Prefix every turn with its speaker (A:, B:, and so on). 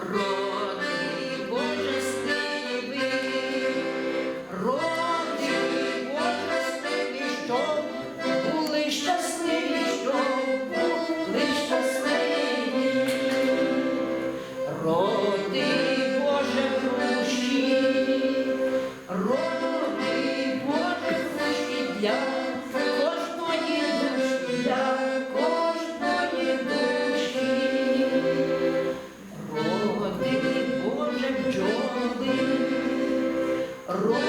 A: Роди Боже стиви, роди Боже стиві, що були щасливі, що були щасливі, роди Боже груші, роди Боже груші. Ру...